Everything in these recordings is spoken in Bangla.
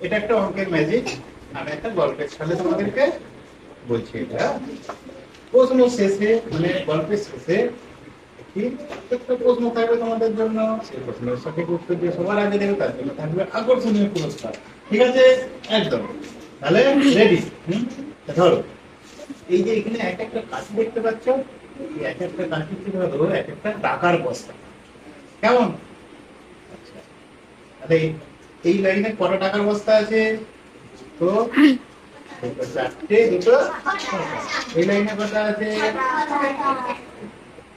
এটা একটা অঙ্কের ম্যাজিক আমি একটা গল্পের ছলে তোমাদেরকে বলছি এটা। প্রশ্ন শেষে মানে গল্পের শেষে ধরো, এই যে এখানে এক একটা কাঠি দেখতে পাচ্ছ এক একটা ধরো এক একটা বস্তা। কেমন? আচ্ছা। এই- লাইনে কত টাকার বস্তা আছে? তো এই লাইনে কত আছে?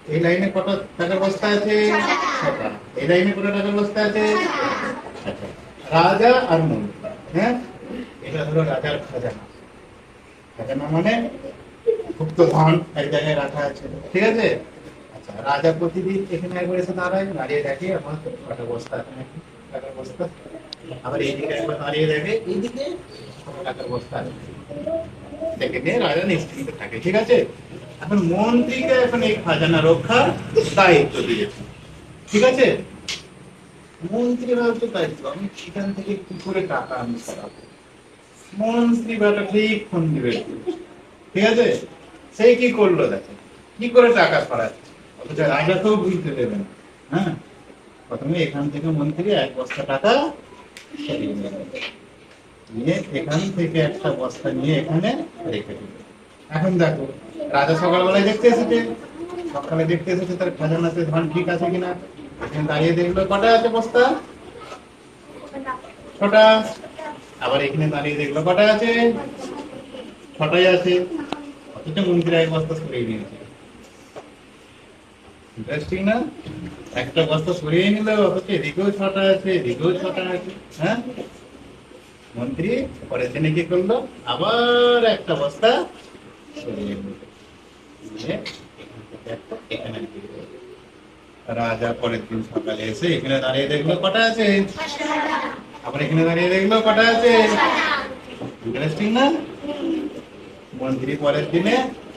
এই লাইনে কত টাকার বস্তা আছে? এই লাইনে কত টাকার বস্তা আছে? রাজা আর মন্ত্রী হ্যাঁ? এটা হলো রাজার খাজানা খাজানা মানে গুপ্ত ধন এক জায়গায় রাখা আছে। ঠিক আছে? আচ্ছা রাজা প্রতিদিন এখানে একবার এসে দাঁড়ায়, দাঁড়িয়ে দেখে আমার কটা বস্তা আছে নাকি? টাকার বস্তা? আবার এইদিকে একবার দাঁড়িয়ে দেখে এইদিকে টাকার বস্তা নিয়ে রাজা নিশ্চিন্ত থাকে, ঠিক আছে? এখন মন্ত্রীকে এখন এই খাজানা রক্ষার দায়িত্ব দিয়েছে ঠিক আছে? মন্ত্রী ভাবছে দায়িত্ব, আমি সেখান থেকে কি করে টাকা আমি মন্ত্রী বেটা ঠিক ফোন দিবে। ঠিক আছে? সেই কি করল দেখো, কি করে টাকা সরাচ্ছে অথচ রাজাকেও বুঝতে দেবে হ্যাঁ? প্রথমে এখান থেকে মন্ত্রী এক বস্তা টাকা নিয়ে এখান থেকে একটা বস্তা নিয়ে এখানে রেখে দিল এখন দেখো, রাজা সকালবেলায় দেখতে এসেছে। সকালে দেখতে এসেছে তার খাজানাতে ধান ঠিক আছে কিনা। এখানে দাঁড়িয়ে দেখল, কটা আছে বস্তা? ছটা। আবার এখানে দাঁড়িয়ে দেখল, কটা আছে? ছটাই আছে। অথচ মন্ত্রী এক বস্তা সরিয়ে নিয়েছে একটা বস্তা সরিয়ে এদিকেও ছটা আছে, এদিকেও ছটা আছে হ্যাঁ? মন্ত্রী পরের দিনে কি করল? আবার একটা বস্তা সরিয়ে দিল। রাজা পরের দিন সকালে এসে এখানে দাঁড়িয়ে দেখল, কটা আছে? আবার এখানে দাঁড়িয়ে দেখল, কটা আছে? ইন্টারেস্টিং না? মন্ত্রী পরের দিনে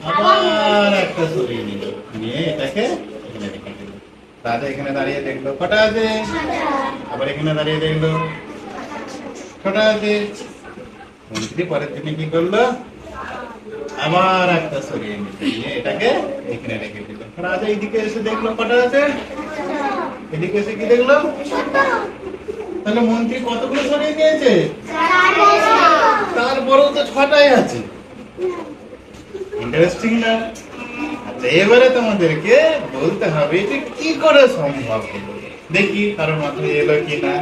আবার একটা সরিয়ে নিল। নিয়ে এটাকে এখানে রাজা এখানে দাঁড়িয়ে দেখল। কটা আছে? আবার এখানে দাঁড়িয়ে দেখল। কটা আছে? মন্ত্রী পরের দিনে কি করল? আবার একটা সরিয়ে নিয়ে এটাকে এখানে রেখে দিল। রাজা এইদিকে এসে দেখল। কটা আছে? এদিকে এসে কি দেখল? তাহলে মন্ত্রী কতগুলো সরিয়ে নিয়েছে তারপরেও তো ছটাই আছে। ইন্টারেস্টিং না? এবারে তোমাদেরকে বলতে হবে যে কি করে সম্ভব দেখি কারও মাথায় এলো কি না।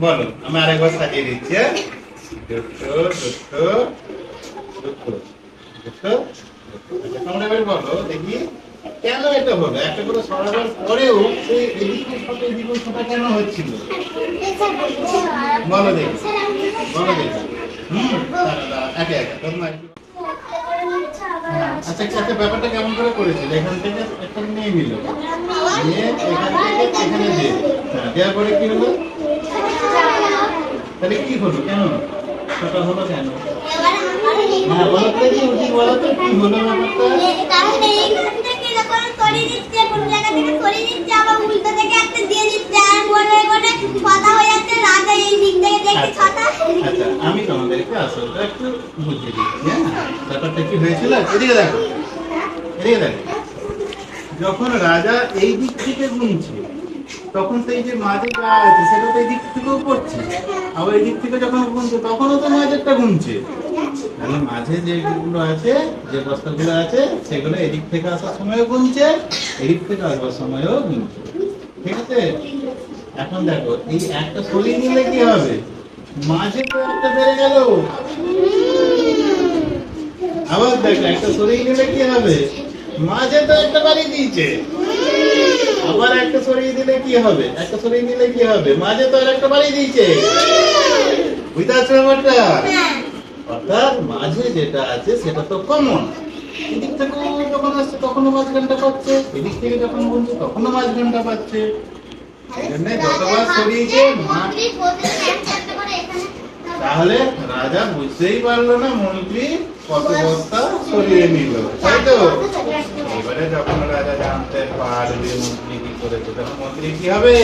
বলো আমি আরেকবার সাজিয়ে দিচ্ছি হ্যাঁ? তোমরা এবার বলো দেখি কেন হলো? একটা করে কেন হচ্ছিল? বলো দেখি হুম দাঁড়া, একে একে আচ্ছা আচ্ছা ব্যাপারটা কেমন করে করেছিল? এখান থেকে একটা নিয়ে নিল। নিয়ে এখান থেকে এখানে দিয়ে। হ্যাঁ দেওয়ার পরে কি হলো? তাহলে কি হলো? কেন? সেটা হলো কেন? হ্যাঁ বলো তো দেখি উঠি বলো তো কি হলো ব্যাপারটা? এই আচ্ছা আমি তোমাদেরকে আসলটা একটু হ্যাঁ? ব্যাপারটা কি হয়েছিল? এদিকে দেখো এদিকে দেখো। যখন রাজা এই দিক থেকে গুনছে তখন সেই যে মাঝে যা আছে, সেটা তো এই দিক থেকেও পড়ছে। আবার এই দিক থেকে যখন গুনছে তখনও তো মাঝেরটা গুনছে মাঝে যেগুলো আছে, যে বস্তাগুলো আছে, সেগুলো এদিক থেকে আসার সময়ও গুনছে এদিক থেকে আসবার সময়ও গুনছে ঠিক আছে? এখন দেখো, এই একটা সরিয়ে নিলে কি হবে? মাঝে তো একটা বেড়ে গেল। আবার দেখো, একটা সরিয়ে নিলে কি হবে? মাঝে তো একটা বাড়ি দিয়েছে। আবার একটা সরিয়ে দিলে কি হবে? একটা সরিয়ে নিলে কি হবে? মাঝে তো আর একটা বাড়ি দিয়েছে। বুঝতে পারছ ব্যাপারটা? অর্থাৎ মাঝে যেটা আছে, সেটা তো কমন এদিক থেকেও যখন আসছে, তখনও মাঝখানটা পাচ্ছে। এদিক থেকে যখন বলছে, তখনও মাঝখানটা পাচ্ছে। এই জন্য যতবার সরিয়েছে মা- তাহলে রাজা বুঝতেই পারল না মন্ত্রী কত বস্তা সরিয়ে নিল। তাই তো? এবারে যখন রাজা জানতে পারবে মন্ত্রী কি করেছে, তখন মন্ত্রী কি হবে?